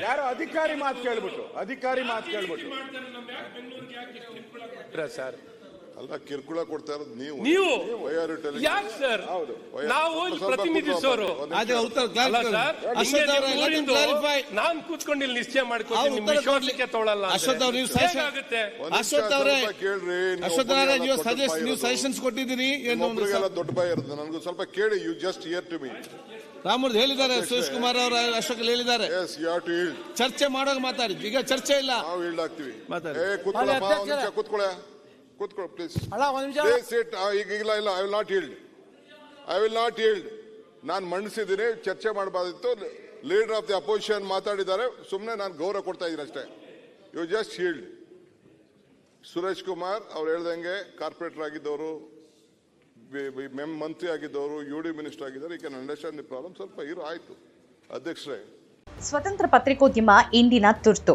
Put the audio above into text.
ಯಾರೋ ಅಧಿಕಾರಿ ಮಾತು ಕೇಳ್ಬಿಟ್ಟು ಅಧಿಕಾರಿ ಮಾತು ಕೇಳ್ಬಿಟ್ಟು ಸರ್ ಅಲ್ಲ ಕಿರುಕುಳ ಕೊಡ್ತಾ ಇರೋದು ನೀವು. ನೀವು? ಯಾಕೆ ಸರ್ ಹೌದು. ನಾವು ಇಲ್ಲಿ ಪ್ರತಿನಿಧಿಸೋರು ಅಲ್ಲ ಸರ್. let him clarify. ನಾನ್ ಕೂತ್ಕೊಂಡು ಇಲ್ಲಿ ನಿಶ್ಚಯ ಮಾಡ್ಕೊತೀನಿ. ನಿಮ್ ಉತ್ತರ ವಿಶ್ವಾಸಕ್ಕೆ ತೊಗೊಳಲ್ಲ ಅಂದ್ರೆ. ಅಶ್ವಥ್ ಅವ್ರು ನೀವು ಹೇಗಾಗುತ್ತೆ? ಅಶ್ವಥ್ ಅವರೇ ಕೇಳ್ರಿ. ನೀವು ಅಶ್ವಥ್ ಅವರೇ ನೀವು ಸಜೆಸ್ಟ್ ನೀವು ಸಜೆಷನ್ಸ್ ಕೊಟ್ಟಿದ್ದೀರಿ ಏನು ದೊಡ್ಡ ಭಯ ಇರುತ್ತೆ ನನಗೂ ಸ್ವಲ್ಪ ಕೇಳಿ you just hear to me Ramurthy ಹೇಳಿದ್ದಾರೆ ಸುರೇಶ್ ಕುಮಾರ್ ಅವರು ಅಶೋಕ್ ಹೇಳಿದ್ದಾರೆ. Yes you have to yield ಚರ್ಚೆ ಮಾಡೋಕೆ ಮಾತಾಡಿ. ಈಗ ಚರ್ಚೆ ಇಲ್ಲ. ನಾವು ಹೇಳ್ತೀವಿ ಆಗ್ತೀವಿ ಮಾತಾಡಿ. ಕೂತ್ಕೊಳ್ಳ ಕೂತ್ಕೊಳ್ಳ ಪ್ಲೀಸ್ ಅಲ್ಲ ಒಂದ್ ನಿಮಿಷ. ಪ್ಲೀಸ್ ಇಟ್ ಈಗ ಇಲ್ಲ ಇಲ್ಲ I will not yield I will not yield ನಾನು ಮಂಡಿಸಿದ್ದೀನಿ ಚರ್ಚೆ ಮಾಡಬಾರ್ದಿತ್ತು. ಲೀಡರ್ ಆಫ್ ದಿ ಅಪೋಸಿಷನ್ ಮಾತಾಡಿದ್ದಾರೆ. ಸುಮ್ಮನೆ ನಾನು ಗೌರವ ಕೊಡ್ತಾ ಇದ್ದೀನಿ ಅಷ್ಟೇ. You just yield Suresh Kumar ಅವ್ರು ಹೇಳ್ದಂಗೆ corporate ಆಗಿದ್ದವರು ma'am Mantri ಆಗಿದ್ದವರು you D minister ಆಗಿದ್ದಾರೆ. ಈ ಕ್ಯಾನ್ ಅಂಡರ್ಸ್ಟ್ಯಾಂಡ್ ದಿ ಪ್ರಾಬ್ಲಮ್ ಸ್ವಲ್ಪ ಇರು ಆಯಿತು. ಅಧ್ಯಕ್ಷರೇ. ಸ್ವತಂತ್ರ ಪತ್ರಿಕೋದ್ಯಮ ಇಂದಿನ ತುರ್ತು.